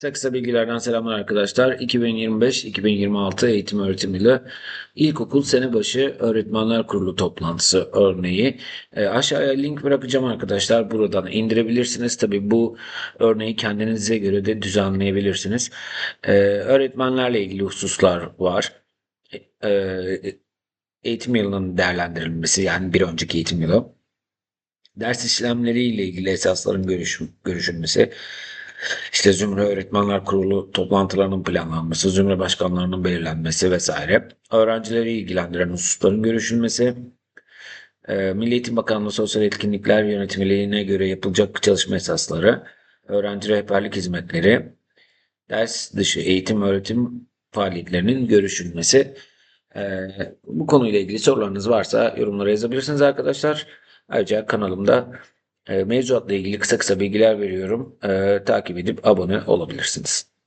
Kısa kısa bilgilerden selamlar arkadaşlar. 2025-2026 eğitim öğretim yılı ilkokul sene başı öğretmenler kurulu toplantısı örneği. E, aşağıya link bırakacağım arkadaşlar. Buradan indirebilirsiniz. Tabi bu örneği kendinize göre de düzenleyebilirsiniz. E, öğretmenlerle ilgili hususlar var. E, eğitim yılının değerlendirilmesi yani bir önceki eğitim yılı. Ders işlemleriyle ilgili esasların görüş, görüşülmesi. İşte Zümre Öğretmenler Kurulu toplantılarının planlanması, Zümre başkanlarının belirlenmesi vesaire. Öğrencileri ilgilendiren hususların görüşülmesi. e, Milli Eğitim Bakanlığı Sosyal Etkinlikler Yönetmeliğine göre yapılacak çalışma esasları, öğrenci rehberlik hizmetleri, ders dışı eğitim öğretim faaliyetlerinin görüşülmesi. E, bu konuyla ilgili sorularınız varsa yorumlara yazabilirsiniz arkadaşlar. Ayrıca kanalımda mevzuatla ilgili kısa kısa bilgiler veriyorum. E, takip edip abone olabilirsiniz.